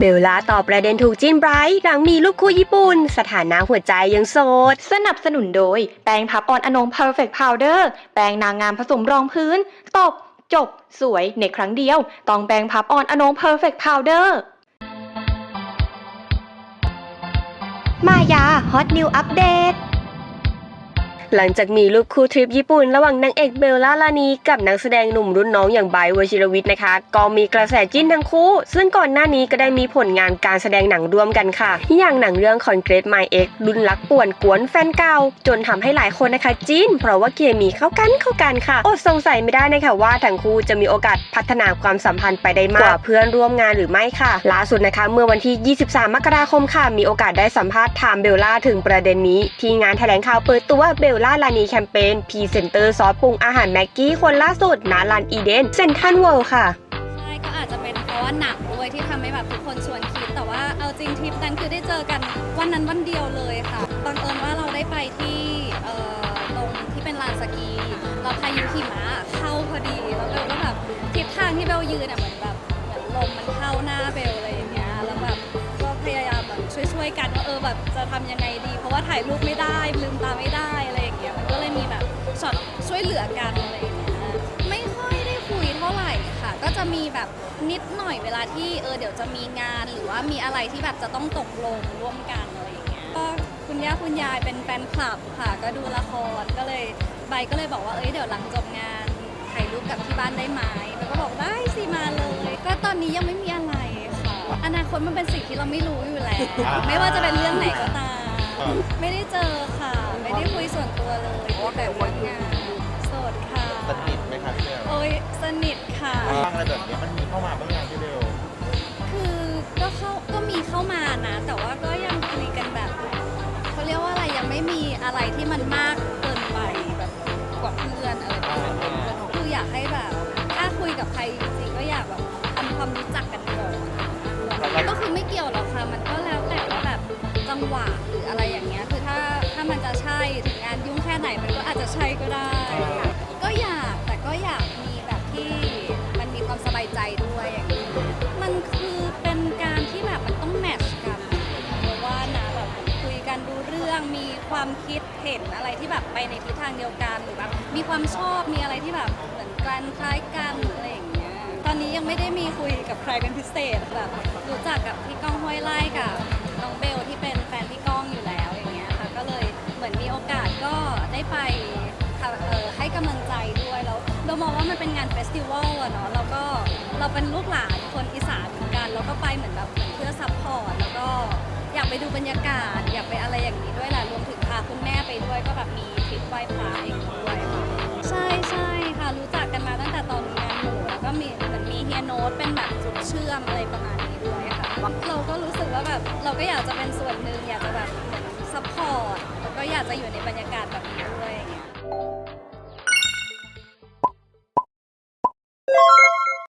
เบลล่าตอบประเด็นถูกจิ้นไบรท์หลังมีลูกคู่ญี่ปุ่น สถานะหัวใจยังโสด สนับสนุนโดย แปรงพับออนอนง Perfect Powder แปรงนางงามผสมรองพื้น ตบ จบ สวยในครั้งเดียว ต้องแปรงพับออนอนง Perfect Powder มายาฮอตนิวอัปเดต หลังจากมีลูกคู่ทริปญี่ปุ่น ระหว่างนางเอกเบลล่าลานีกับนักแสดงหนุ่มรุ่นน้องอย่างไบร์ทวชิรวิทย์นะคะ ก็มีกระแสจิ้นทั้งคู่ ซึ่งก่อนหน้านี้ก็ได้มีผลงานการแสดงหนังร่วมกันค่ะ อย่างหนังเรื่อง Concrete My Ex รุ่นรักป่วนกวนแฟนเก่า จนทำให้หลายคนนะคะจิ้น เพราะว่าเคมีเข้ากันเข้ากันค่ะอดสงสัยไม่ได้นะคะว่าทั้งคู่จะมีโอกาสพัฒนาความสัมพันธ์ไปได้มากกว่าเพื่อนร่วมงานหรือไม่ค่ะล่าสุดนะคะ เมื่อวันที่ 23 มกราคมค่ะ มีโอกาสได้สัมภาษณ์ถามเบลล่าถึงประเด็นนี้ ที่งานแถลงข่าวเปิดตัวเบลล่าลานีแคมเปญพรีเซนเตอร์ซอสปรุงอาหารแม็กกี้คนล่าสุดณลานอีเดนเซนทันเวิลด์ค่ะใช่ก็อาจจะเป็นเพราะว่าหนักด้วยที่ทำให้แบบทุกคนชวนคิด แต่ว่าเอาจริงทริปนั้นคือได้เจอกันวันนั้นวันเดียวเลยค่ะบังเอิญว่าเราได้ไปที่เอ่อตรงที่เป็นลานสกีเราพายุหิมะเข้าพอดีแล้วเบลก็แบบทิศทางที่เบลยืนอะเหมือนแบบเหมือนลมมันเข้าหน้าเบล วยกันว่าเออแบบจะทำยังไงดี เพราะว่าถ่ายรูปไม่ได้ลืมตาไม่ได้อะไรอย่างเงี้ยมันก็เลยมีแบบช็อตช่วยเหลือกันอะไรอย่างเงี้ยไม่ค่อยได้คุยเท่าไหร่ค่ะ ก็จะมีแบบนิดหน่อยเวลาที่เออเดี๋ยวจะมีงานหรือว่ามีอะไรที่แบบจะต้องตกลงร่วมกันอะไรอย่างเงี้ยก็คุณย่าคุณยายเป็นแฟนคลับค่ะ ก็ดูละครก็เลยใบก็เลยบอกว่าเอ้ยเดี๋ยวหลังจบงานถ่ายรูปกับที่บ้านได้ไหมแล้วก็บอกได้สิมาเลย ก็ตอนนี้ยังไม่มีอะไรค่ะ อนาคตมันเป็นสิ่งที่เราไม่รู้อยู่แล้ว ไม่ว่าจะเป็นเรื่องไหนก็ตาม ไม่ได้เจอค่ะ ไม่ได้คุยส่วนตัวเลยคุยแต่เรื่องงานโสดค่ะ สนิทไหมคะพี่เบลโอ้ยสนิทค่ะ บ้างอะไรแบบนี้มันมีเข้ามาบ้างยังพี่เบลคือก็เข้าก็มีเข้ามานะ แต่ว่าก็ยังคุยกันแบบเขาเรียกว่าอะไรยังไม่มีอะไรที่มันมากเกินไปแบบกว่าเพื่อนอะไรประมาณนี้คืออยากให้แบบ ถ้าคุยกับใครจริงๆก็อยากแบบทำความรู้จักกัน จังหวะหรืออะไรอย่างเงี้ยคือถ้าถ้ามันจะใช่ถึงงานยุ่งแค่ไหนมันก็อาจจะใช่ก็ได้ ก็อยากแต่ก็อยากมีแบบที่มันมีความสบายใจด้วยอย่างนี้มันคือเป็นการที่แบบมันต้องแมทช์กันเพราะว่านะแบบคุยกันดูเรื่องมีความคิดเห็นอะไรที่แบบไปในทิศทางเดียวกันหรือแบบมีความชอบมีอะไรที่แบบเหมือนกันคล้ายกันอะไรอย่างเงี้ยตอนนี้ยังไม่ได้มีคุยกับใครเป็นพิเศษแบบรู้จักกับพี่ก้องห้วยไล่กับ ได้ไปค่ะเอ่อให้กำลังใจด้วยแล้วเรามองว่ามันเป็นงานเฟสติวัลอะเนาะแล้วก็เราเป็นลูกหลานคนอีสานเหมือนกันแล้วก็ไปเหมือนแบบเหมือนเพื่อซัพพอร์ตแล้วก็อยากไปดูบรรยากาศ อยากไปอะไรอย่างนี้ด้วยแหละรวมถึงพาคุณแม่ไปด้วยก็แบบมีทริปไหว้พระเองด้วยค่ะใช่ใช่ค่ะรู้จักกันมาตั้งแต่ตอนงานหมู่แล้วก็มีเหมือนมีเฮียโน้ตเป็นแบบจุดเชื่อมอะไรประมาณนี้ด้วยค่ะเราก็รู้สึกว่าแบบเราก็อยากจะเป็นส่วนหนึ่งอยากจะแบบซัพพอร์ต ก็อยากจะอยู่ในบรรยากาศแบบนี้ด้วยอย่าง